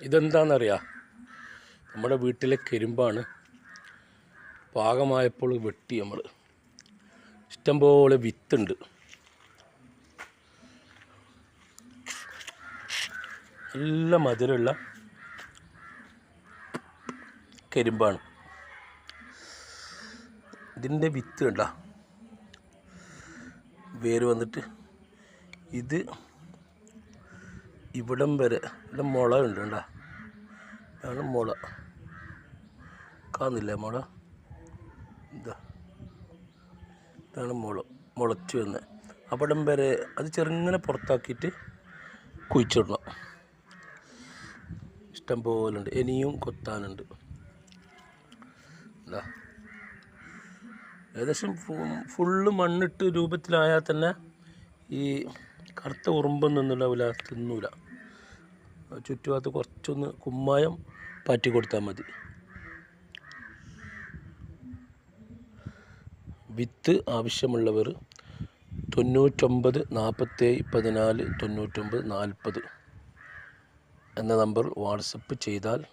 ഇതെന്താണെന്നറിയാം നമ്മുടെ വീട്ടിലെ കരിമ്പാണ്. പാകമായപ്പോൾ വെട്ടി നമ്മൾ ഇഷ്ടംപോലെ വിത്തുണ്ട്. നല്ല മധുരമുള്ള കരിമ്പാണ്. ഇതിന്റെ വിത്ത് കണ്ട? വേര് വന്നിട്ട് ഇത് ഇവിടം വരെ. ഇവിടെ മുള ഉണ്ട് കേട്ടോ ഇതാണ് മുള. കാണുന്നില്ലേ മുള? ഇതാ. ഇതാണ് മുള. മുളച്ച് വന്ന്. അവിടം വരെ അത് ചെറുങ്ങനെ പുറത്താക്കിയിട്ട് കുഴിച്ചിടണം. ഇഷ്ടം പോലെ ഉണ്ട്. ഇനിയും കൊത്താനുണ്ട്. എന്താ ഏകദേശം ഫുള്ള് മണ്ണിട്ട് രൂപത്തിലായാൽ തന്നെ ഈ കറുത്ത ഉറുമ്പൊന്നും ഉണ്ടാവില്ല തിന്നൂല. ചുറ്റുഭാഗത്ത് കുറച്ചൊന്ന് കുമ്മായം പാറ്റി കൊടുത്താൽ മതി. വിത്ത് ആവശ്യമുള്ളവർ തൊണ്ണൂറ്റൊമ്പത് നാൽപ്പത്തേഴ് പതിനാല് തൊണ്ണൂറ്റൊമ്പത് നാൽപ്പത് എന്ന നമ്പർ വാട്സപ്പ് ചെയ്താൽ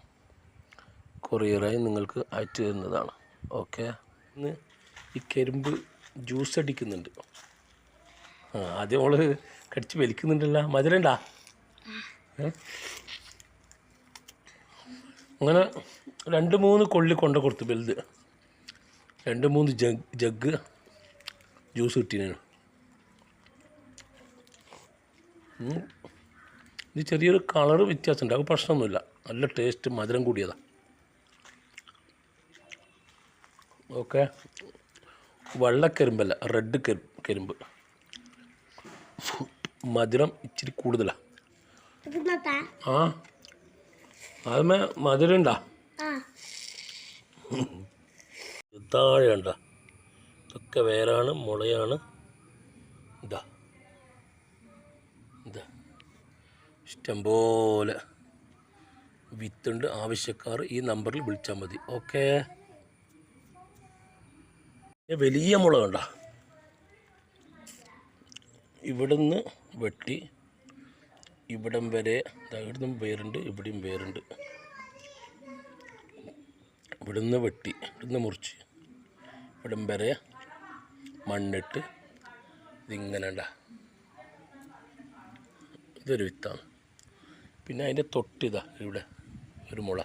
കൊറിയറായി നിങ്ങൾക്ക് അയച്ചു തരുന്നതാണ്. ഓക്കെ? ഇന്ന് ഈ കരിമ്പ് ജ്യൂസ് അടിക്കുന്നുണ്ട്. ആദ്യം ഓൾ കടിച്ച് വലിക്കുന്നുണ്ടല്ല. മധുരണ്ടാ? അങ്ങനെ രണ്ട് മൂന്ന് കൊള്ളി കൊണ്ട കൊടുത്തു വലുത് രണ്ട് മൂന്ന് ജഗ് ജഗ് ജ്യൂസ് കിട്ടിയാണ്. ഇത് ചെറിയൊരു കളറ് വ്യത്യാസമുണ്ട്. അത് പ്രശ്നമൊന്നുമില്ല. നല്ല ടേസ്റ്റ് മധുരം കൂടിയതാ. ഓക്കെ. വെള്ളക്കരിമ്പല്ല റെഡ് കരി കരിമ്പ്. മധുരം ഇച്ചിരി കൂടുതലാണ് ആ. അതുമേ മധുരം ഉണ്ടാ താഴെ ഉണ്ടാ ഇതൊക്കെ വേരാണ് മുളയാണ്. ഇതാ. ഇതാ. ഇഷ്ടംപോലെ വിത്തുണ്ട് ആവശ്യക്കാർ ഈ നമ്പറിൽ വിളിച്ചാൽ മതി. ഓക്കെ. വലിയ മുള കണ്ട? ഇവിടുന്ന് വെട്ടി ഇവിടം വരെ ഇവിടുന്ന് വേരുണ്ട് ഇവിടെയും വേരുണ്ട് ഇവിടുന്ന് വെട്ടി ഇവിടുന്ന് മുറിച്ച്. ഇവിടം വരെ മണ്ണിട്ട് ഇതിങ്ങനെ ഇതൊരു വിത്താണ്. പിന്നെ അതിന്റെ തൊട്ടിതാ ഇവിടെ ഒരു മുള.